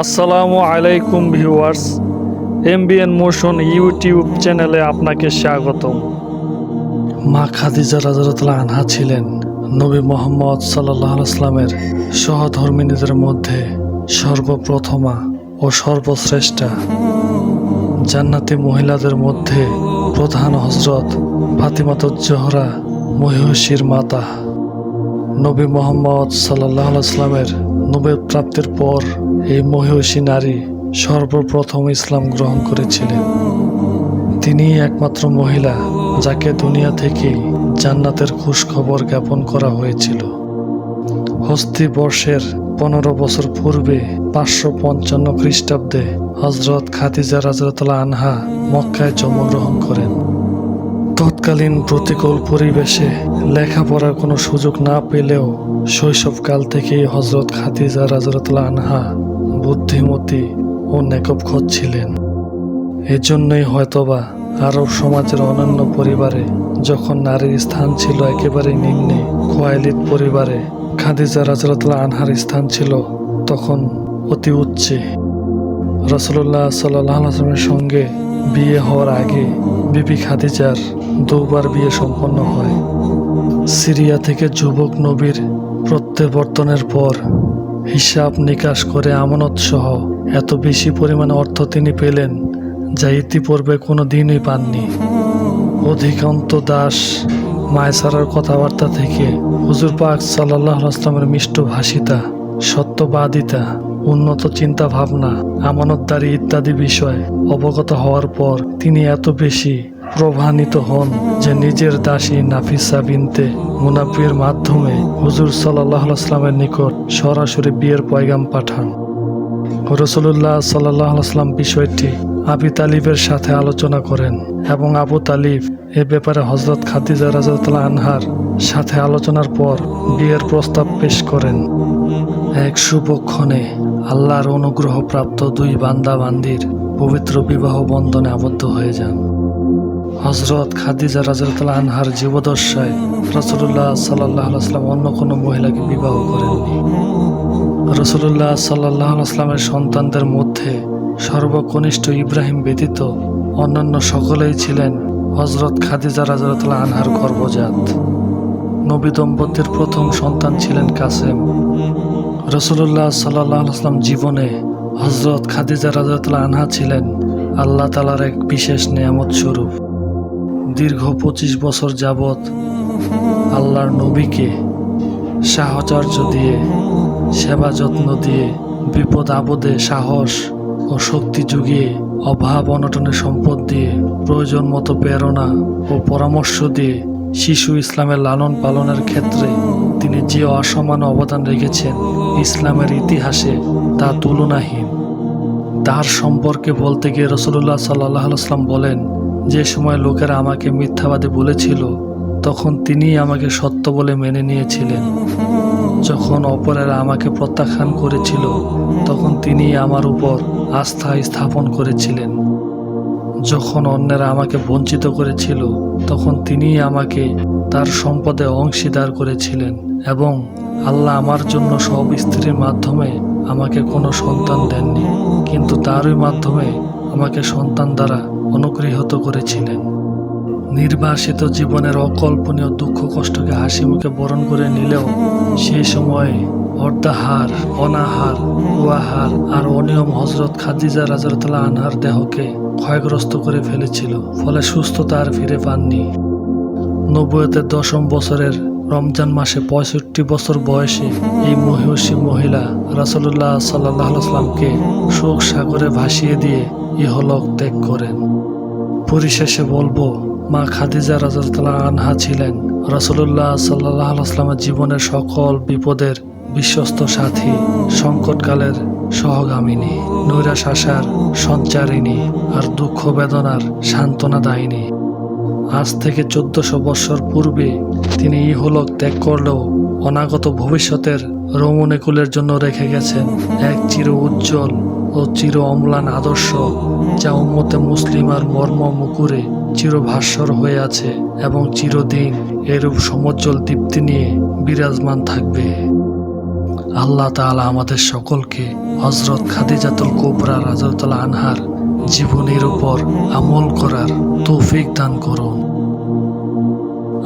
আসসালামু আলাইকুম viewers, MBN motion YouTube চ্যানেলে আপনাকে স্বাগতম। মা খাদিজা রাজারতলা আনহা ছিলেন নবী মোহাম্মদ সাল্লাহ আসলামের সহধর্মিনীদের মধ্যে সর্বপ্রথমা ও সর্বশ্রেষ্ঠা। জান্নাতি মহিলাদের মধ্যে প্রধান হজরত ফাতিমাত জোহরা মহিষীর মাতা। নবী মোহাম্মদ সাল্লাহ আসলামের নবের প্রাপ্তির পর এই মহিষী নারী সর্বপ্রথম ইসলাম গ্রহণ করেছিলেন। তিনি একমাত্র মহিলা যাকে দুনিয়া থেকেই জান্নাতের খবর জ্ঞাপন করা হয়েছিল। হস্তি বর্ষের পনেরো বছর পূর্বে পাঁচশো পঞ্চান্ন খ্রিস্টাব্দে হজরত খাদিজা রাজরতলা আনহা মক্কায় জন্মগ্রহণ করেন। তৎকালীন প্রতিকূল পরিবেশে লেখাপড়ার কোনো সুযোগ না পেলেও শৈশবকাল থেকেই হজরত খাদিজা রাজরতলা আনহা বুদ্ধিমতী ও নেকবখত ছিলেন। এজন্যই হয়তোবা আরব সমাজের অন্যান্য পরিবারে যখন নারীর স্থান ছিল একেবারে নিম্নে খোয়াইলিদ পরিবারে খাদিজা রাজরতলা আনহার স্থান ছিল তখন অতি উচ্চে। রসুল্লাহ সাল্লাহ আসলামের সঙ্গে বিয়ে হওয়ার আগে বিবি খাদিজার দুবার বিয়ে সম্পন্ন হয়। সিরিয়া থেকে যুবক নবীর প্রত্যাবর্তনের পর হিসাব নিকাশ করে আমানত সহ এত বেশি পরিমাণে অর্থ তিনি পেলেন যা ইতিপূর্বে কোনো দিনই পাননি। অধিকান্ত দাস মায়সারার কথাবার্তা থেকে হুজুর পাক সাল্লাহ আসলামের মিষ্ট ভাষিতা, সত্যবাদিতা, উন্নত চিন্তা ভাবনা আমানতদারি ইত্যাদি বিষয় অবগত হওয়ার পর তিনি এত বেশি প্রভান্বিত হন যে নিজের দাসী নাফিসা বিনতে মুনাফির মাধ্যমে হুজুর সাল্লাহ আসলামের নিকট সরাসরি বিয়ের পয়গাম পাঠান। রসুল্লাহ সাল্লাহ আসলাম বিষয়টি আবি তালিবের সাথে আলোচনা করেন এবং আবু তালিব এ ব্যাপারে হজরত খাদিজা রাজাতলা আনহার সাথে আলোচনার পর বিয়ের প্রস্তাব পেশ করেন। এক শুভক্ষণে আল্লাহর অনুগ্রহ প্রাপ্ত দুই বান্দা বান্দির পবিত্র বিবাহ বন্ধনে আবদ্ধ হয়ে যান। হজরত খাদিজা রাজাতলা আনহার জীবদশায় রসুল্লাহ সাল্লাহ আসলাম অন্য কোনো মহিলাকে বিবাহ করেননি। রসুল্লাহ সাল্লাহ আসলামের সন্তানদের মধ্যে সর্বকনিষ্ঠ ইব্রাহিম ব্যতীত অন্যান্য সকলেই ছিলেন হজরত খাদিজা রাজাতলা আনহার গর্ভজাত। নবী দম্পতির প্রথম সন্তান ছিলেন কাসেম। রসুল্লাহ সাল্লাহ আসলাম জীবনে হজরত খাদিজা রাজাতলা আনহা ছিলেন আল্লাহ তালার এক বিশেষ নিয়ামত স্বরূপ। দীর্ঘ পঁচিশ বছর যাবৎ আল্লাহর নবীকে সাহচর্য দিয়ে, সেবা যত্ন দিয়ে, বিপদ আপদে সাহস ও শক্তি জুগিয়ে অভাব অনটনের সম্পদ দিয়ে, প্রয়োজন মতো প্রেরণা ও পরামর্শ দিয়ে শিশু ইসলামের লালন পালনের ক্ষেত্রে তিনি যে অসমান অবদান রেখেছেন ইসলামের ইতিহাসে তা তুলনাহীন। তার সম্পর্কে বলতে গিয়ে রসুল্লাহ সাল্লাহ আসলাম বলেন যে সময় লোকেরা আমাকে মিথ্যাবাদী বলেছিল, তখন তিনি আমাকে সত্য বলে মেনে নিয়েছিলেন। যখন অপরেরা আমাকে প্রত্যাখ্যান করেছিল, তখন তিনি আমার উপর আস্থা স্থাপন করেছিলেন। যখন অন্যেরা আমাকে বঞ্চিত করেছিল, তখন তিনি আমাকে তার সম্পদে অংশীদার করেছিলেন এবং আল্লাহ আমার জন্য সব স্ত্রীর মাধ্যমে আমাকে কোনো সন্তান দেননি, কিন্তু তারই মাধ্যমে আমাকে সন্তান দ্বারা অনুগৃহীত করেছিলেন। নির্বাসিত জীবনের অকল্পনীয় দুঃখ কষ্টকে হাসি মুখে বরণ করে নিলেও সেই সময়ে অর্ধাহার, অনাহার কুয়াহার আর অনিয়ম হজরত খাদিজা রাজারতলা আনহার দেহকে ক্ষয়গ্রস্ত করে ফেলেছিল, ফলে সুস্থতা আর ফিরে পাননি। নব্বইতের দশম বছরের রমজান মাসে পঁয়ষট্টি বছর বয়সে এই মহিষী মহিলা রাসুল্লাহ সাল্লাহ আসলামকে শোক সাগরে ভাসিয়ে দিয়ে ইহলোক ত্যাগ করেন। পরিশেষে বলব, মা খাদিজা রাজাতলা আনহা ছিলেন রসুল্লাহ সাল্লাহ আসলামের জীবনের সকল বিপদের বিশ্বস্ত সাথী, সংকটকালের সহগামিনী নৈরাশ আশার সঞ্চারিণী আর দুঃখ বেদনার সান্ত্বনা দায়িনী। আজ থেকে চোদ্দশো বৎসর পূর্বে তিনি ইহলোক ত্যাগ করলেও অনাগত ভবিষ্যতের রমণীকুলের জন্য রেখে গেছেন এক চির উজ্জ্বল ও চির অম্লান আদর্শ যা উম্মতে মুসলিম আর মর্ম মুকুরে চিরভাস্বর হয়ে আছে এবং চিরদিন এরূপ সমজ্জ্বল দীপ্তি নিয়ে বিরাজমান থাকবে। আল্লাহ তাআলা আমাদের সকলকে হজরত খাদিজাতুল কোবরা রাজতুল আনহার জীবনের উপর আমল করার তৌফিক দান করুন।